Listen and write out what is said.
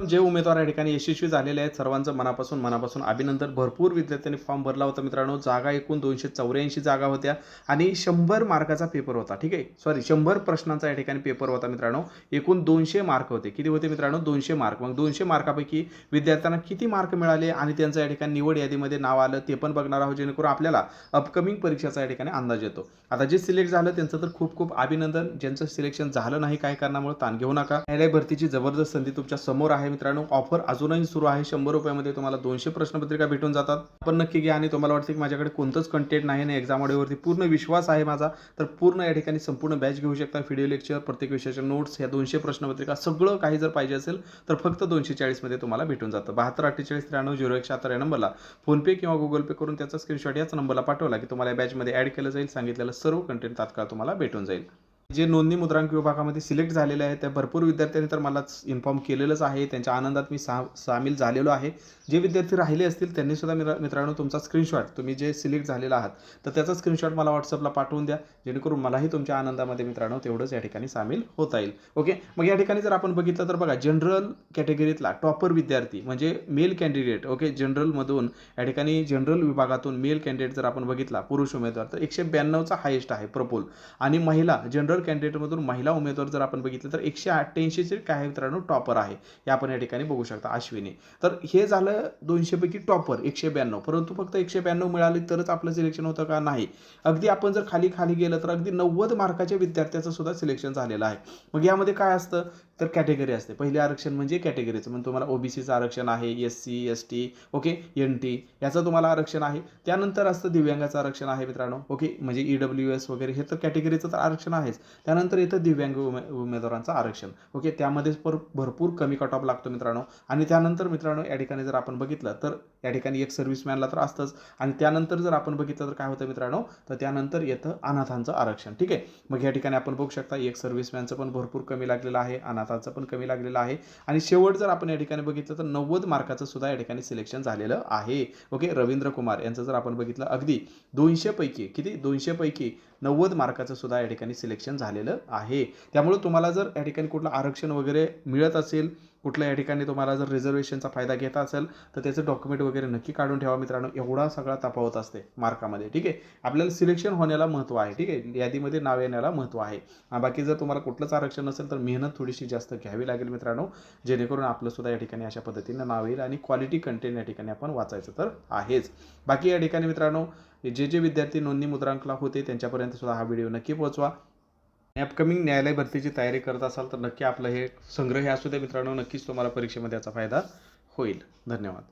जे उमेदवार या ठिकाणी यशस्वी झालेले आहेत सर्वांचं मनापासून मनापासून अभिनंदन. भरपूर विद्यार्थ्यांनी फॉर्म भरला होता मित्रांनो. जागा एकूण दोनशे चौऱ्याऐंशी जागा होत्या आणि शंभर मार्काचा पेपर होता ठीक आहे? सॉरी शंभर प्रश्नांचा या ठिकाणी पेपर होता मित्रांनो. एकूण दोनशे मार्क होते. किती होते मित्रांनो? दोनशे मार्क मग दोनशे मार्कापैकी विद्यार्थ्यांना किती मार्क मिळाले आणि त्यांचं या ठिकाणी निवड यादीमध्ये नाव आलं ते पण बघणार आहोत जेणेकरून आपल्याला अपकमिंग परीक्षाचा या ठिकाणी अंदाज येतो. आता जे सिलेक्ट झालं त्यांचं तर खूप खूप अभिनंदन. ज्यांचं सिलेक्शन झालं नाही काय कारणामुळे ताण घेऊ नका. न्यायालय भरतीची जबरदस्त संधी तुमच्यासमोर आहे. मित्रांनो ऑफर अजूनही सुरू आहे. शंभर रुपयामध्ये तुम्हाला दोनशे प्रश्नपत्रिका भेटून जातात. आपण नक्की घ्या आणि तुम्हाला वाटतं की माझ्याकडे कोणतंच कंटेंट नाही आणि एक्झाम ऑडिओवरती पूर्ण विश्वास आहे माझा तर पूर्ण या ठिकाणी संपूर्ण बॅच घेऊ शकता. व्हिडिओ लेक्चर प्रत्येक विषयाच्या नोट्स ह्या दोनशे प्रश्नपत्रिका सगळं काही जर पाहिजे असेल तर फक्त दोनशे चाळीसमध्ये तुम्हाला भेटून जातं. बहात्तर अठ्ठेचाळीस त्र्याण्णव झिरो एक अत्तर या नंबरला फोनपे किंवा गुगल पे करून त्याचा स्क्रीनशॉट याच नंबरला पाठवला की तुम्हाला या बॅचमध्ये ॲड केलं जाईल सांगितलेलं सर्व कंटेंट तात्काळ तुम्हाला भेटून जाईल. जे नोंदणी मुद्रांक विभागामध्ये सिलेक्ट झालेले आहेत त्या भरपूर विद्यार्थ्यांनी तर मला इन्फॉर्म केलेलंच आहे. त्यांच्या आनंदात मी सा सामील झालेलो आहे. जे विद्यार्थी राहिले असतील त्यांनी सुद्धा मित्र मित्रांनो तुमचा स्क्रीनशॉट तुम्ही जे सिलेक्ट झालेला आहात तर त्याचा स्क्रीनशॉट मला व्हॉट्सअपला पाठवून द्या. जेणेकरून मलाही तुमच्या आनंदामध्ये मित्रांनो तेवढंच या ठिकाणी सामील होता येईल. ओके मग या ठिकाणी जर आपण बघितलं तर बघा जनरल कॅटेगरीतला टॉपर विद्यार्थी म्हणजे मेल कॅन्डिडेट ओके जनरलमधून या ठिकाणी जनरल विभागातून मेल कॅन्डिडेट जर आपण बघितला पुरुष उमेदवार तर एकशे ब्याण्णवचा हायेस्ट आहे प्रपोल आणि महिला जनरल कॅन्डिडेटमधून महिला उमेदवार जर आपण बघितलं तर एकशे अठ्ठ्याऐंशीचे काय मित्रांनो टॉपर आहे. हे आपण या ठिकाणी बघू शकता अश्विनी. तर हे झालं दोनशेपैकी टॉपर एकशे ब्याण्णव. परंतु फक्त एकशे ब्याण्णव मिळाले तरच आपलं सिलेक्शन होतं का? नाही. अगदी आपण जर खाली खाली गेलं तर अगदी नव्वद मार्काच्या विद्यार्थ्याचं सुद्धा सिलेक्शन झालेलं आहे. मग यामध्ये काय असतं? तर कॅटेगरी असते. पहिले आरक्षण म्हणजे कॅटेगरीचं म्हणजे तुम्हाला ओबीसीचं आरक्षण आहे S C S T okay N T याचं तुम्हाला आरक्षण आहे. त्यानंतर असतं दिव्यांगाचं आरक्षण आहे मित्रांनो ओके म्हणजे ई डब्ल्यू एस वगैरे हे तर कॅटेगरीचं तर आरक्षण आहेच. त्यानंतर येतं दिव्यांग उमे उमेदवारांचं आरक्षण. ओके त्यामध्येच पर भरपूर कमी कट ऑफ लागतो मित्रांनो. आणि त्यानंतर मित्रांनो या ठिकाणी जर आपण बघितलं तर या ठिकाणी एक सर्व्हिसमॅनला तर असतंच. आणि त्यानंतर जर आपण बघितलं तर काय होतं मित्रांनो? तर त्यानंतर येतं अनाथांचं आरक्षण. ठीक आहे? मग या ठिकाणी आपण बघू शकता एक सर्व्हिसमॅनचं पण भरपूर कमी लागलेलं आहे अनाथांचं पण कमी लागलेलं आहे. आणि शेवट जर आपण या ठिकाणी बघितलं तर नव्वद मार्काचं सुद्धा या ठिकाणी सिलेक्शन झालेलं आहे. ओके रवींद्र कुमार यांचं जर आपण बघितलं अगदी दोनशेपैकी किती? दोनशेपैकी नव्वद मार्काचं सुद्धा या ठिकाणी सिलेक्शन झालेलं आहे. त्यामुळे तुम्हाला जर या ठिकाणी कुठलं आरक्षण वगैरे मिळत असेल कुठल्या या ठिकाणी तुम्हाला जर रिझर्वेशनचा फायदा घेता असेल तर त्याचं डॉक्युमेंट वगैरे नक्की काढून ठेवा मित्रांनो. एवढा सगळा तफावत असते मार्कामध्ये ठीक आहे? आपल्याला सिलेक्शन होण्याला महत्त्व आहे ठीक आहे? यादीमध्ये नाव येण्याला महत्त्व आहे. बाकी जर तुम्हाला कुठलंच आरक्षण नसेल तर मेहनत थोडीशी जास्त घ्यावी लागेल मित्रांनो. जेणेकरून आपलं सुद्धा या ठिकाणी अशा पद्धतीनं नाव येईल आणि क्वालिटी कंटेंट या ठिकाणी आपण वाचायचं तर आहेच. बाकी या ठिकाणी मित्रांनो जे जे विद्यार्थी नोंदणी मुद्रांकला होते त्यांच्यापर्यंत सुद्धा हा व्हिडिओ नक्की पोहोचवा. अपकमिंग न्यायालय भरतीची तयारी करत असाल तर नक्की आपलं हे संग्रह हे असू दे मित्रांनो नक्कीच तुम्हाला परीक्षेमध्ये याचा फायदा होईल. धन्यवाद.